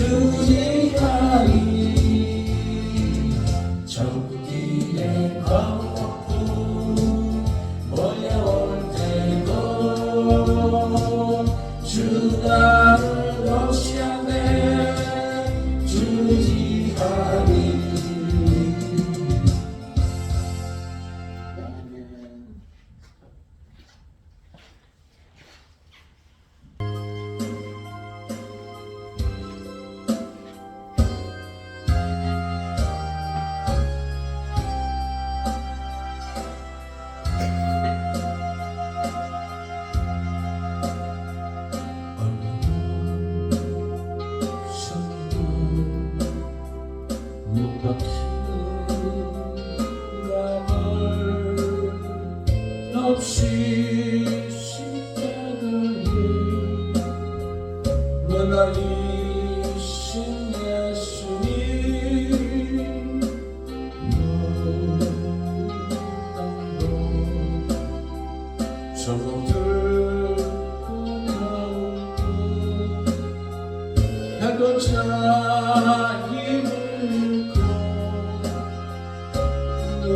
to you.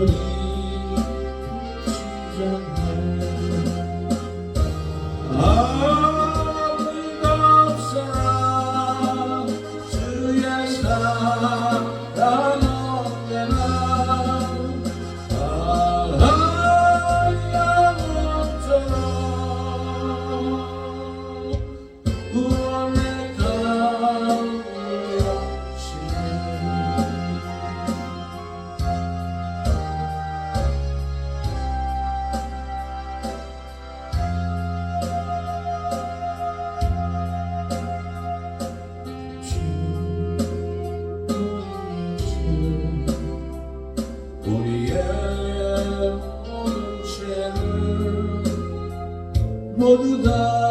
you. 우리의 모든 죄를 모두 다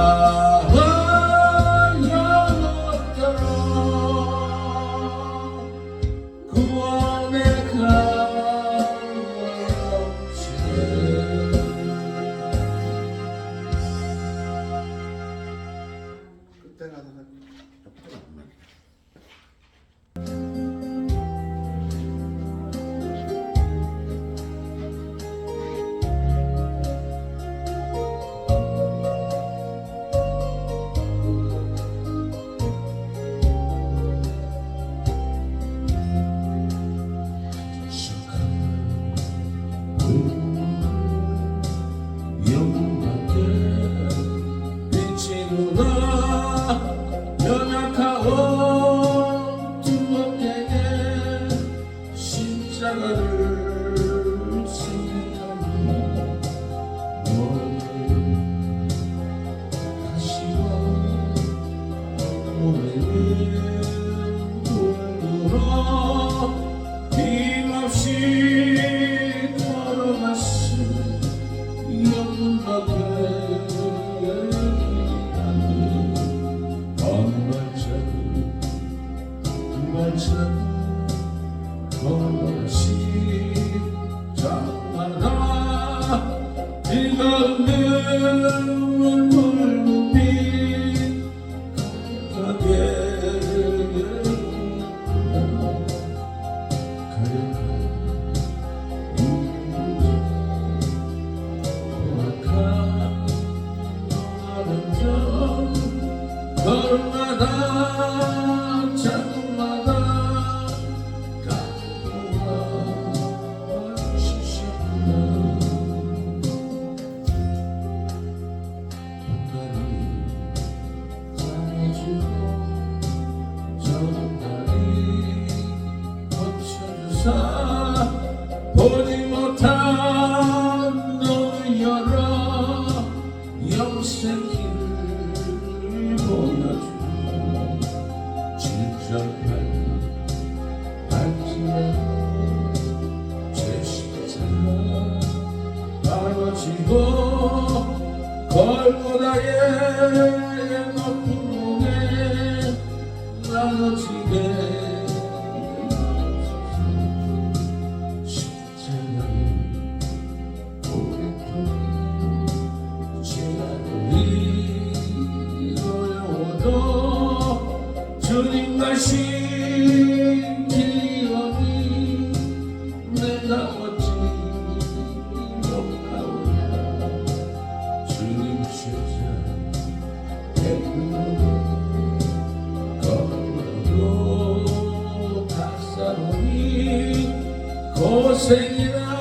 Bye. oh lord 사 보지 못한 너를 열어. 영생 길을 보여주 질절한 반지에 제 십자가 밟아지고 걸고나의 높은 몸에 나눠지게 seguirá